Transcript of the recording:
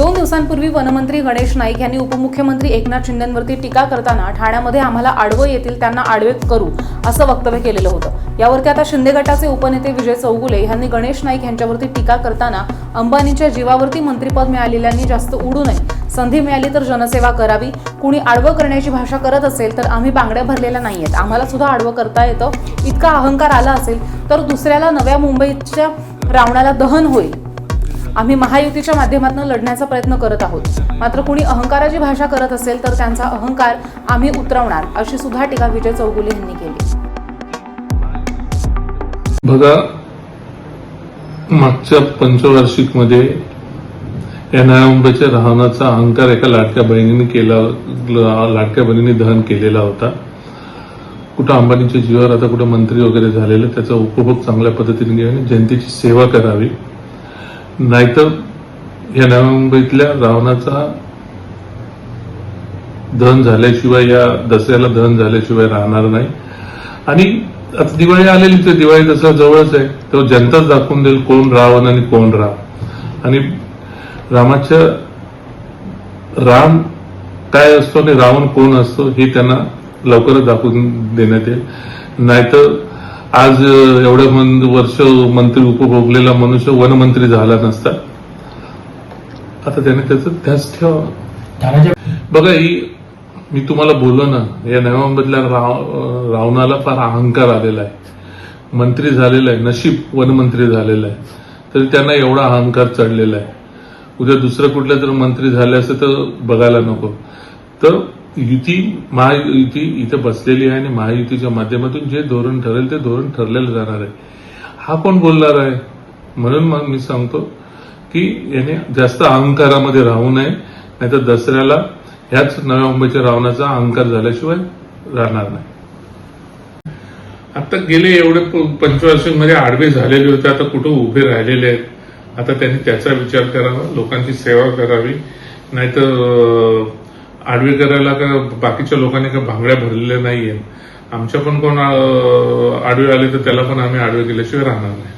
दोन दिवसांपूर्वी वनमंत्री गणेश नाईक यांनी उपमुख्यमंत्री एकनाथ शिंदेंवरती टीका करताना ठाण्यामध्ये आम्हाला आडवं येतील त्यांना आडवे करू असं वक्तव्य केलेलं होतं. यावरती आता शिंदे गटाचे उपनेते विजय चौगुले यांनी गणेश नाईक यांच्यावरती टीका करताना अंबानींच्या जीवावरती मंत्रिपद मिळालेल्यांनी जास्त उडू नये संधी मिळाली तर जनसेवा करावी कुणी आडवं करण्याची भाषा करत असेल तर आम्ही बांगड्या भरलेल्या नाही आहेत आम्हाला सुद्धा आडवं करता येतं. इतका अहंकार आला असेल तर दुसऱ्याला नव्या मुंबईच्या रावणाला दहन होईल. आम्ही महायुतीच्या माध्यमातून लढण्याचा प्रयत्न करत आहोत. मात्र कुणी अहंकाराची भाषा करत असेल तर त्यांचा अहंकार आम्ही उतरवणार अशी सुद्धा टीका विजय चौगुले यांनी केली. बघा मागच्या पंचवार्षिकमध्ये या नव्या राहण्याचा अहंकार एका लाडक्या बहिणीने केला लाटक्या लाडक्या बहिणीने दहन केलेला होता. कुठं अंबानीच्या जीवावर आता कुठं मंत्री वगैरे झालेलं त्याचा उपभोग चांगल्या पद्धतीने घ्यावी आणि जनतेची सेवा करावी. नाहीतर या नव्या मुंबईतल्या रावणाचा दहन झाल्याशिवाय या दसऱ्याला दहन झाल्याशिवाय राहणार नाही. आणि आता दिवाळी आलेलीच आहे दिवाळी दसरा जवळच आहे. तेव्हा जनताच दाखवून देईल कोण रावण आणि कोण राम. आणि रामाच्या राम काय असतो आणि रावण कोण असतो हे त्यांना लवकरच दाखवून देण्यात येईल. नाहीतर आज मन- वर्ष मंत्री उपभोगलेला मनुष्य वनमंत्री झाला नसता. आता त्याने त्याचं त्याच ठेवा. बघा ही मी तुम्हाला बोललो ना या नव्या मुंबईतल्या राव रावणाला फार अहंकार आलेला आहे. मंत्री झालेला आहे नशीब वनमंत्री झालेला आहे. तरी त्यांना एवढा अहंकार चढलेला आहे. उद्या दुसरं कुठल्या जर मंत्री झाले असते तर बघायला नको. तर युती महायुती इथं बसलेली आहे आणि महायुतीच्या माध्यमातून जे धोरण ठरेल ते धोरण ठरलेलं जाणार आहे. हा कोण बोलणार आहे? म्हणून मग मी सांगतो की याने जास्त अहंकारामध्ये राहू नये नाहीतर दसऱ्याला ह्याच नव्या मुंबईच्या रावणाचा अहंकार झाल्याशिवाय राहणार नाही. आता गेले एवढे पंचवार्षिकमध्ये आडवे झालेले होते आता कुठं उभे राहिलेले आहेत? आता त्यांनी त्याचा विचार करावा लोकांची सेवा करावी नाहीतर आडवी करायला का बाकीच्या लोकांनी का भांगड्या भरलेल्या नाहीये आमच्या पण कोण आडवी आडवे आले तर त्याला पण आम्ही आडवे केल्याशिवाय राहणार नाही.